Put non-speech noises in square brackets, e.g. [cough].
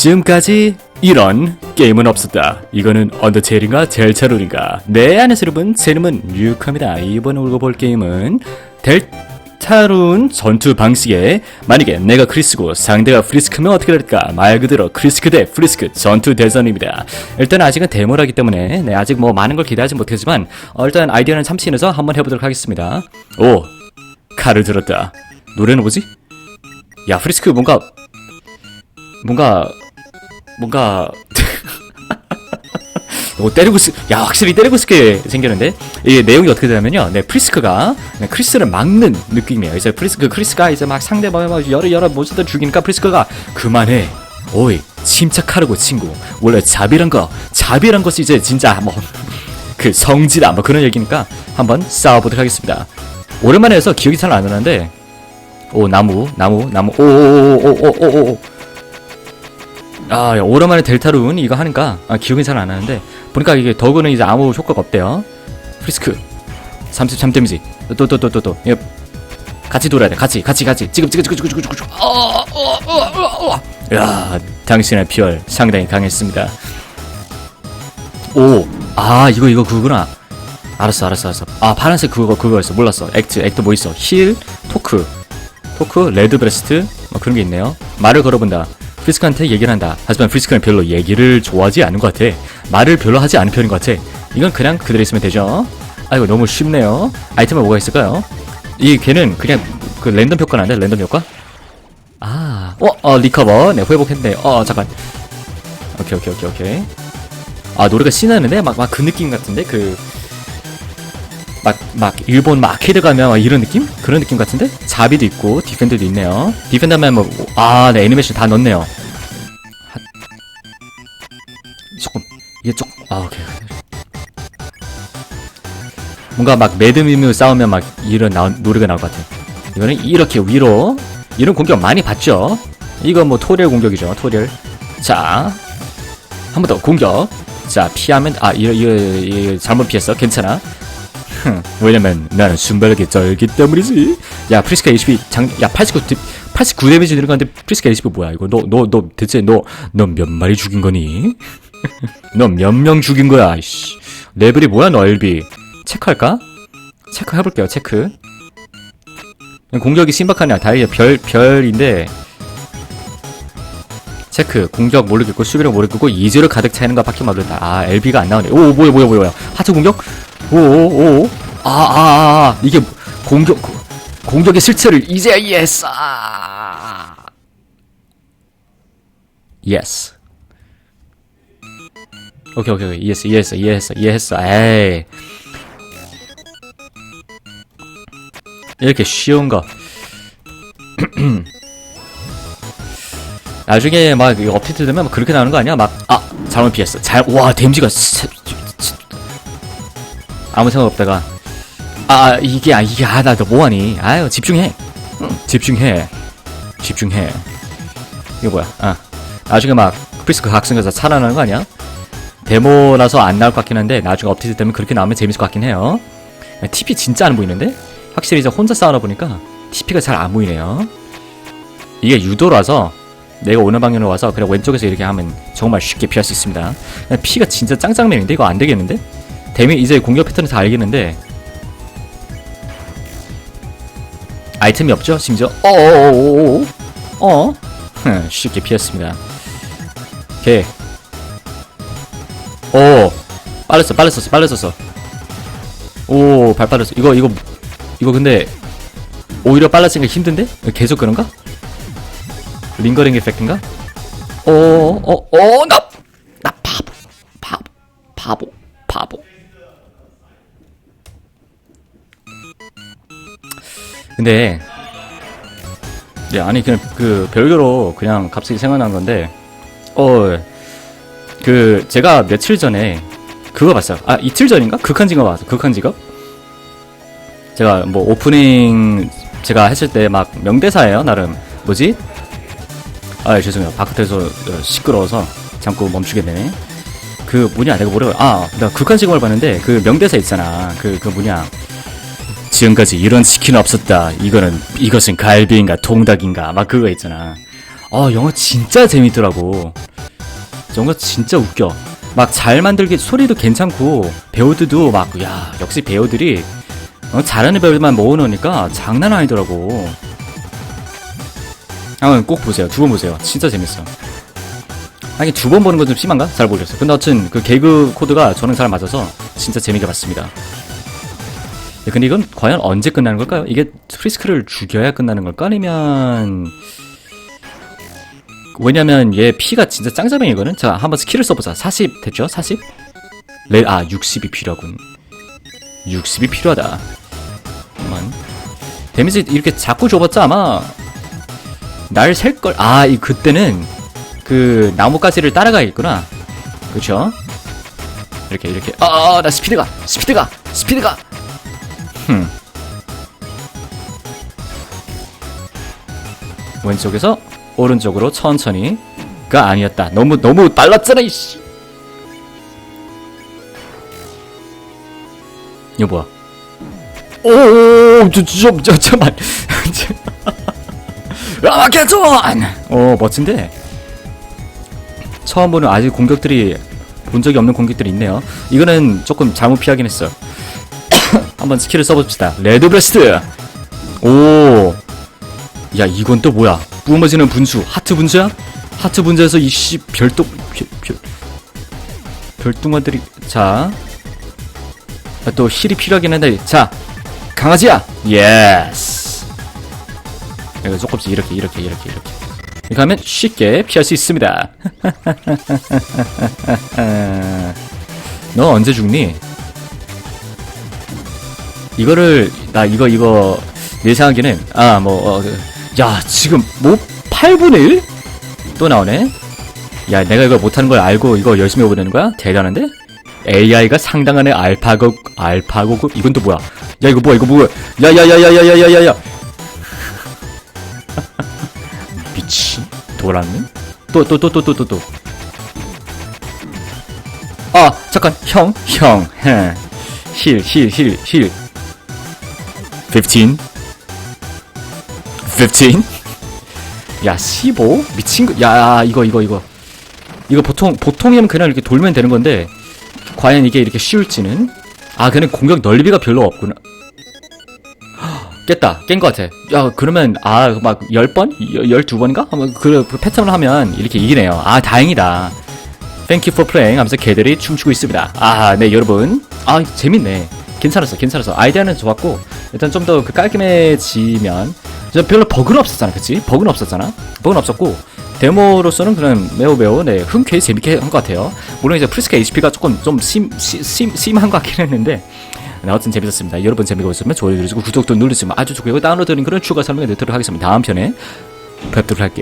지금까지 이런 게임은 없었다. 이거는 언더테일인가 델타룬인가? 네, 안녕하세요 여러분. 제 이름은 류카입니다. 이번에 읽어볼 게임은 델타룬 전투 방식에 만약에 내가 크리스고 상대가 프리스크면 어떻게 될까? 말 그대로 크리스크 대 프리스크 전투 대전입니다. 일단 아직은 데모라기 때문에 네, 아직 뭐 많은 걸 기대하지 못하지만 어, 일단 아이디어는 참신해서 한번 해보도록 하겠습니다. 오, 칼을 들었다. 노래는 뭐지? 야, 프리스크 뭔가 뭔가 뭔가 뭐 때리고 쓰, 야 확실히 때리고 싶게 생겼는데? 이게 내용이 어떻게 되냐면요, 네 프리스크가 네, 크리스를 막는 느낌이에요. 이제 프리스크 크리스가 이제 막 상대방 막 여러 여러 몬스터 죽이니까 프리스크가 그만해, 오이 침착하라고 친구. 원래 자비란 거 자비란 것이 이제 진짜 뭐그 성지다. 뭐 그런 얘기니까 한번 싸워보도록 하겠습니다. 오랜만에 해서 기억이 잘 안 나는데. 오 나무 나무 나무. 오오오오오오오 아, 야, 오랜만에 델타룬 이거 하니까 아, 기억이 잘 안 나는데 보니까 이게 더그는 이제 아무 효과가 없대요. 프리스크 33 데미지 또 또 또 또또 예. 같이 돌아야 돼. 같이 같이 같이 지금 지금 지금 지금 지금 지금 어, 어, 어, 어, 어. 야, 당신의 피얼 상당히 강했습니다. 오, 아 이거 이거 그거구나. 알았어 알았어 알았어. 아 파란색 그거 그거였어 몰랐어. 액트 액트 뭐 있어? 힐 토크 토크 레드 브레스트 뭐 그런 게 있네요. 말을 걸어본다. 프리스크한테 얘기를 한다. 하지만 프리스크는 별로 얘기를 좋아하지 않은 것 같아. 말을 별로 하지 않은 편인 것 같아. 이건 그냥 그대로 있으면 되죠. 아이고 너무 쉽네요. 아이템은 뭐가 있을까요? 이 걔는 그냥 그 랜덤 효과는 안 돼? 랜덤 효과? 아, 어, 어 리커버. 네 회복했네. 어 잠깐. 오케이 오케이 오케이 오케이. 아 노래가 신나는데 막 막 그 느낌 같은데 그. 막, 막, 일본 막 아케이드 가면 막 이런 느낌? 그런 느낌 같은데? 자비도 있고, 디펜드도 있네요. 디펜드 하면 뭐, 아, 네, 애니메이션 다 넣었네요. 하- 조금, 이게 조금, 아, 오케이. 뭔가 막 매드미뮤 싸우면 막 이런 나온, 노래가 나올 것 같아. 이거는 이렇게 위로, 이런 공격 많이 봤죠? 이거 뭐 토리얼 공격이죠, 토리얼. 자, 한 번 더 공격. 자, 피하면, 아, 이거, 이거 잘못 피했어. 괜찮아. 흥, [laughs] 왜냐면 나는 순발력이 쩔기 때문이지. 야 프리스카 HP 장, 야 89, 89 데미지 들어가는데 프리스카 HP 뭐야 이거? 너 너 너 대체 너 너 몇 마리 죽인 거니? [laughs] 너 몇 명 죽인 거야? 씨. 레벨이 뭐야 너 LB? 체크할까? 체크 해볼게요 체크. 공격이 신박하냐? 다이아 별 별인데. 체크 공격 모르겠고 수비력 모르겠고 이즈를 가득 차이는 것 밖에 모르겠다. 아 LB가 안 나오네. 오 뭐야 뭐야 뭐야. 하트 공격? 오오오. 아아 아, 아, 이게 공격 공격의 실체를 이제 예스 아. 예스 오케이 오케이 오케이. 이해했어 이해했어 이해했어 이해했어. 에이. 이렇게 쉬운 거 [clears throat] 나중에 막 이거 업데이트 되면 막 그렇게 나오는 거 아니야? 막 아 잘못 피했어. 잘와 데미지가 세- 아무 생각 없다가. 아 이게 아 이게 아나 너 뭐하니? 아유 집중해. 응, 집중해. 집중해. 이거 뭐야? 아 나중에 막 프리스크 각성해서 살아나는 거 아니야? 데모라서 안 나올 것 같긴 한데 나중에 업데이트 되면 그렇게 나오면 재밌을 것 같긴 해요. TP 진짜 안 보이는데? 확실히 이제 혼자 싸우다 보니까 TP가 잘 안 보이네요. 이게 유도라서 내가 오는 방향으로 와서 그냥 왼쪽에서 이렇게 하면 정말 쉽게 피할 수 있습니다. 피가 진짜 짱짱맨인데? 이거 안 되겠는데? 데미 이제 공격 패턴을 다 알겠는데? 아이템이 없죠 심지어? 어어어어어 어? 흥, [laughs] 쉽게 피했습니다. 오케이. 오 빨랐어 빨랐었어 빨랐었어. 오발 빠졌어. 이거 이거 이거 근데 오히려 빨라지니까 힘든데? 계속 그런가 링거링 에펙트인가? 어 어 어 나 나 바보 바보 바보 바보. 근데 네 아니 그냥 그 별개로 그냥 갑자기 생각난 건데 어 그 제가 며칠 전에 그거 봤어요. 아 이틀 전인가? 극한 직업 봤어 극한 직업? 제가 뭐 오프닝 제가 했을 때 막 명대사예요 나름. 뭐지 아 죄송해요 바깥에서 어, 시끄러워서 잠깐 멈추게 되네 그 뭐냐 내가 뭐라고 아 내가 극한 직업을 봤는데 그 명대사 있잖아 그그 뭐냐 지금까지 이런 치킨은 없었다. 이거는 이것은 갈비인가 통닭인가 막 그거 있잖아. 아 영화 진짜 재밌더라고. 거 진짜 웃겨. 막 잘 만들기 소리도 괜찮고 배우들도 막 야 역시 배우들이 어, 잘하는 배우들만 모아놓으니까 장난 아니더라고. 한번 꼭 보세요. 두 번 보세요. 진짜 재밌어. 하긴 두 번 보는 건 좀 심한가? 잘 모르겠어요. 근데 어쨌든 그 개그 코드가 저는 잘 맞아서 진짜 재밌게 봤습니다. 네, 근데 이건 과연 언제 끝나는 걸까요? 이게 프리스크를 죽여야 끝나는 걸까? 아니면 왜냐면 얘 피가 진짜 짱자뱅이거든? 자 한번 스킬을 써보자 40 됐죠? 40? 레, 아 60이 필요하군 60이 필요하다 잠깐만 데미지 이렇게 자꾸 줘봤자 아마 날 셀걸 아 이 그때는 그 나뭇가지를 따라가야겠구나 그쵸? 이렇게 이렇게 아나 스피드가 스피드가 스피드가 흠 왼쪽에서 오른쪽으로 천천히 가 아니었다. 너무 너무 빨랐잖아 이씨. 이거 뭐야? 오저저 저, 잠만. 라마케톤. 어 멋진데. 처음 보는 아직 공격들이 본 적이 없는 공격들이 있네요. 이거는 조금 잘못 피하긴 했어. [coughs] 한번 스킬을 써봅시다. 레드 브레스트. 오. 야 이건 또 뭐야? 뿜어지는 분수 하트 분수야? 하트 분수에서 이씨 별똥 별똥아들이 자. 아, 또 힐이 필요하긴 한데 자 강아지야 예스 이거 조금씩 이렇게 이렇게 이렇게 이렇게 이렇게 하면 쉽게 피할 수 있습니다 [laughs] 너 언제 죽니? 이거를 나 이거 이거 내 생각에는 아뭐 어, 그, 야 지금 뭐 8분의 1? 또 나오네 야 내가 이걸 못하는 걸 알고 이거 열심히 해보려는 거야? 대단한데? AI가 상당한의 알파고 알파고급 이건 또 뭐야 야 이거 뭐야 이거 뭐야 야야야야야야야야야 돌았네 또또 또 또 또 또또 아 잠깐 형형힐힐힐힐 15 15? 야, 15? 미친 거. 야, 이거, 이거, 이거. 이거 보통, 보통이면 그냥 이렇게 돌면 되는 건데, 과연 이게 이렇게 쉬울지는? 아, 그냥 공격 넓이가 별로 없구나. 헉, 깼다. 깬 것 같아. 야, 그러면, 아, 막, 10번? 12번인가? 그, 그 패턴을 하면 이렇게 이기네요. 아, 다행이다. You for playing 하면서 개들이 춤추고 있습니다. 아, 네, 여러분. 아, 재밌네. 괜찮았어, 괜찮았어. 아이디어는 좋았고, 일단 좀 더 그 깔끔해지면, 저 별로 버그는 없었잖아, 그치? 버그는 없었잖아? 버그는 없었고, 데모로서는 그냥 매우 매우, 네, 흔쾌히 재밌게 한 것 같아요. 물론 이제 프리스카 HP가 조금 좀 심, 심, 심, 심한 것 같긴 했는데, 네, 어쨌든 재밌었습니다. 여러분 재미가 있으면 좋아요 누르시고 구독도 누르시면 아주 좋고요. 다운로드 링크는 추가 설명에 넣도록 하겠습니다. 다음 편에 뵙도록 할게요.